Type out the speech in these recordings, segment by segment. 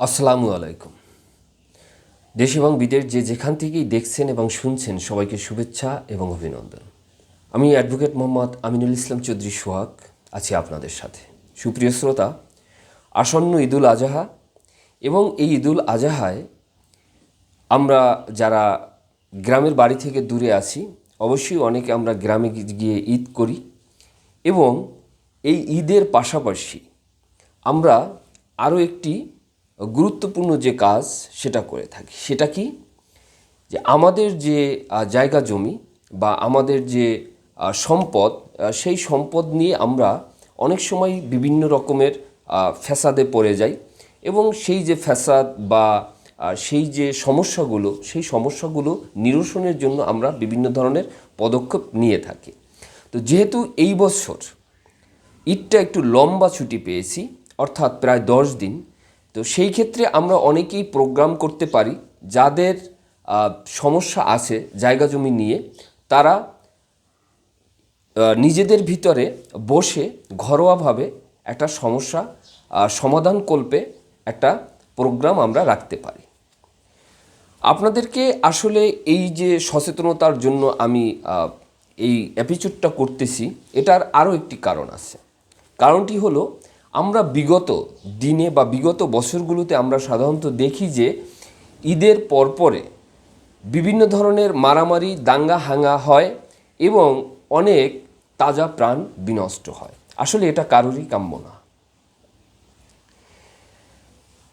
আসসালামু আলাইকুম। দেশ এবং বিদেশ যে যেখান থেকেই দেখছেন এবং শুনছেন সবাইকে শুভেচ্ছা এবং অভিনন্দন। আমি অ্যাডভোকেট মোহাম্মদ আমিনুল ইসলাম চৌধুরী সোহাগ, আছি আপনাদের সাথে। সুপ্রিয় শ্রোতা, আসন্ন ঈদুল আজহা এবং এই ঈদুল আজহায় আমরা যারা গ্রামের বাড়ি থেকে দূরে আছি, অবশ্যই অনেকে আমরা গ্রামে গিয়ে ঈদ করি এবং এই ঈদের পাশাপাশি আমরা আরও একটি গুরুত্বপূর্ণ যে কাজ সেটা করে থাকি। সেটা কি? যে আমাদের যে জায়গা জমি বা আমাদের যে সম্পদ সেই সম্পদ নিয়ে আমরা অনেক সময় বিভিন্ন রকমের ফ্যাসাদে পড়ে যাই এবং সেই যে ফ্যাসাদ বা সেই যে সমস্যাগুলো, সেই সমস্যাগুলো নিরসনের জন্য আমরা বিভিন্ন ধরনের পদক্ষেপ নিয়ে থাকি। তো যেহেতু এই বছর ঈদটা একটু লম্বা ছুটি পেয়েছি, অর্থাৎ প্রায় দশ দিন তো সেই ক্ষেত্রে আমরা অনেকেই প্রোগ্রাম করতে পারি যাদের সমস্যা আছে জায়গা জমি নিয়ে, তারা নিজেদের ভিতরে বসে ঘরোয়াভাবে একটা সমস্যা সমাধান কল্পে একটা প্রোগ্রাম আমরা রাখতে পারি। আপনাদেরকে আসলে এই যে সচেতনতার জন্য আমি এই অ্যাপিচুডটা করতেছি, এটার আরও একটি কারণ আছে। কারণটি হলো আমরা বিগত দিনে বা বিগত বছরগুলোতে আমরা সাধারণত দেখি যে ঈদের পরপরে বিভিন্ন ধরনের মারামারি, দাঙ্গা হাঙ্গা হয় এবং অনেক তাজা প্রাণ বিনষ্ট হয়। আসলে এটা কারোরই কাম্য না।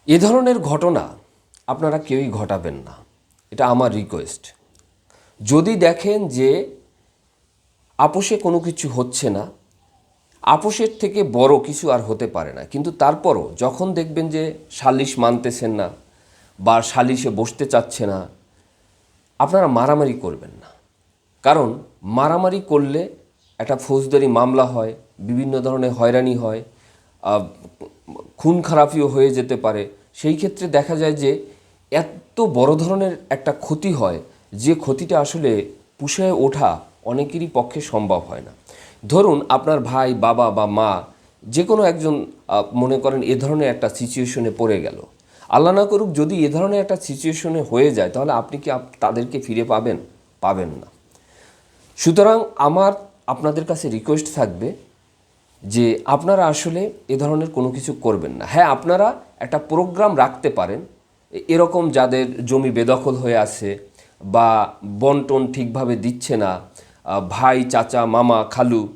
এ ধরনের ঘটনা আপনারা কেউই ঘটাবেন না। এটা আমার রিকোয়েস্ট যদি দেখেন যে আপোষে কোনো কিছু হচ্ছে না আপোষের থেকে বড় কিছু আর হতে পারে না। কিন্তু তারপরও যখন দেখবেন যে সালিশ মানতেছেন না বা সালিশে বসতে চাচ্ছে না, আপনারা মারামারি করবেন না। কারণ মারামারি করলে একটা ফৌজদারি মামলা হয়, বিভিন্ন ধরনের হয়রানি হয় খুন খারাপিও হয়ে যেতে পারে। সেই ক্ষেত্রে দেখা যায় যে এত বড় ধরনের একটা ক্ষতি হয়, যে ক্ষতিটা আসলে পুষে ওঠা অনেকেরই পক্ষে সম্ভব হয় না। ধরুন আপনার ভাই, বাবা বা মা যে কোনো একজন মনে করেন এ ধরনের একটা সিচুয়েশনে পড়ে গেল। আল্লাহ না করুক যদি এ ধরনের একটা সিচুয়েশনে হয়ে যায়, তাহলে আপনি কি তাদেরকে ফিরে পাবেন? পাবেন না। সুতরাং আমার, আপনাদের কাছে রিকোয়েস্ট থাকবে যে আপনারা আসলে এ ধরনের কোনো কিছু করবেন না। হ্যাঁ আপনারা একটা প্রোগ্রাম রাখতে পারেন। এরকম যাদের জমি বেদখল হয়ে আছে বা বন্টন ঠিকভাবে দিচ্ছে না ভাই, চাচা, মামা, খালু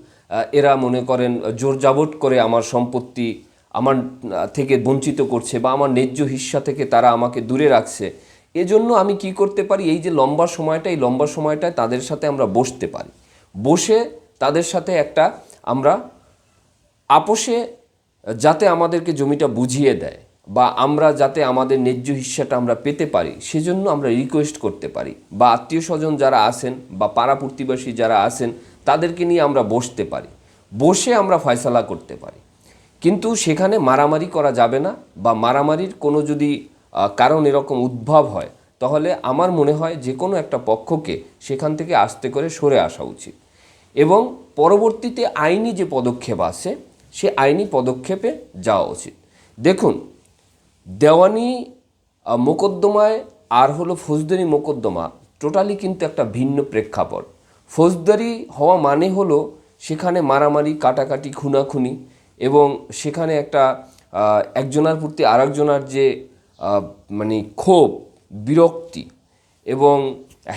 এরা মনে করেন জোর জাবট করে আমার সম্পত্তি আমার থেকে বঞ্চিত করছে বা আমার ন্যায্য হিস্সা থেকে তারা আমাকে দূরে রাখছে। এজন্য আমি কি করতে পারি? এই যে লম্বা সময়টা, এই লম্বা সময়টায় তাদের সাথে আমরা বসতে পারি। বসে তাদের সাথে একটা আমরা আপোষে যাতে আমাদেরকে জমিটা বুঝিয়ে দেয়। বা আমরা যাতে আমাদের ন্যায্য হিস্সাটা আমরা পেতে পারি, সেজন্য আমরা রিকোয়েস্ট করতে পারি। বা আত্মীয় স্বজন যারা আছেন বা পাড়া প্রতিবেশী যারা আছেন, তাদেরকে নিয়ে আমরা বসতে পারি। বসে আমরা ফয়সালা করতে পারি। কিন্তু সেখানে মারামারি করা যাবে না বা মারামারির কোনো যদি কারণ এরকম উদ্ভব হয়, তাহলে আমার মনে হয় যে কোনো একটা পক্ষকে সেখান থেকে আস্তে করে সরে আসা উচিত। এবং পরবর্তীতে আইনি যে পদক্ষেপ আছে, সে আইনি পদক্ষেপে যাওয়া উচিত। দেখুন দেওয়ানি মোকদ্দমায় আর হলো ফৌজদারি মোকদ্দমা। টোটালি কিন্তু একটা ভিন্ন প্রেক্ষাপট। ফৌজদারি হওয়া মানে হলো সেখানে মারামারি, কাটাকাটি, খুনাখুনি এবং সেখানে একটা একজনার প্রতি আরেকজনার যে মানে ক্ষোভ, বিরক্তি এবং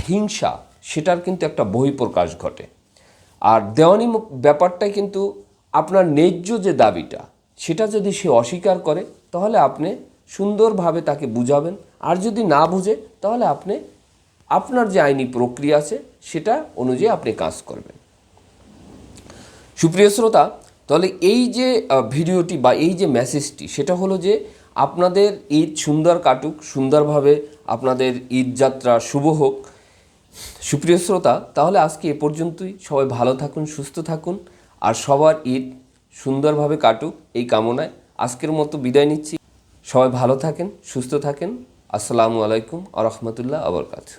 হিংসা সেটার কিন্তু একটা বহিঃপ্রকাশ ঘটে। আর দেওয়ানি ব্যাপারটাই কিন্তু আপনার ন্যায্য যে দাবিটা, সেটা যদি সে অস্বীকার করে, তাহলে আপনি সুন্দরভাবে তাকে বুঝাবেন। আর যদি না বুঝে, তাহলে আপনি, আপনার যে আইনি প্রক্রিয়া আছে, সেটা অনুযায়ী আপনি কাজ করবেন। সুপ্রিয় শ্রোতা, তাহলে এই যে ভিডিওটি বা এই যে মেসেজটি, সেটা হলো যে আপনাদের ঈদ সুন্দর কাটুক, সুন্দরভাবে আপনাদের ঈদ যাত্রা শুভ হোক। সুপ্রিয় শ্রোতা, তাহলে আজকে এ পর্যন্তই। সবাই ভালো থাকুন, সুস্থ থাকুন। আর সবার ঈদ সুন্দরভাবে কাটুক এই কামনায়। আজকের মতো বিদায় নিচ্ছি। সবাই ভালো থাকেন সুস্থ থাকেন। আসসালামু আলাইকুম আ রহমতুল্লাহ আবরকাতু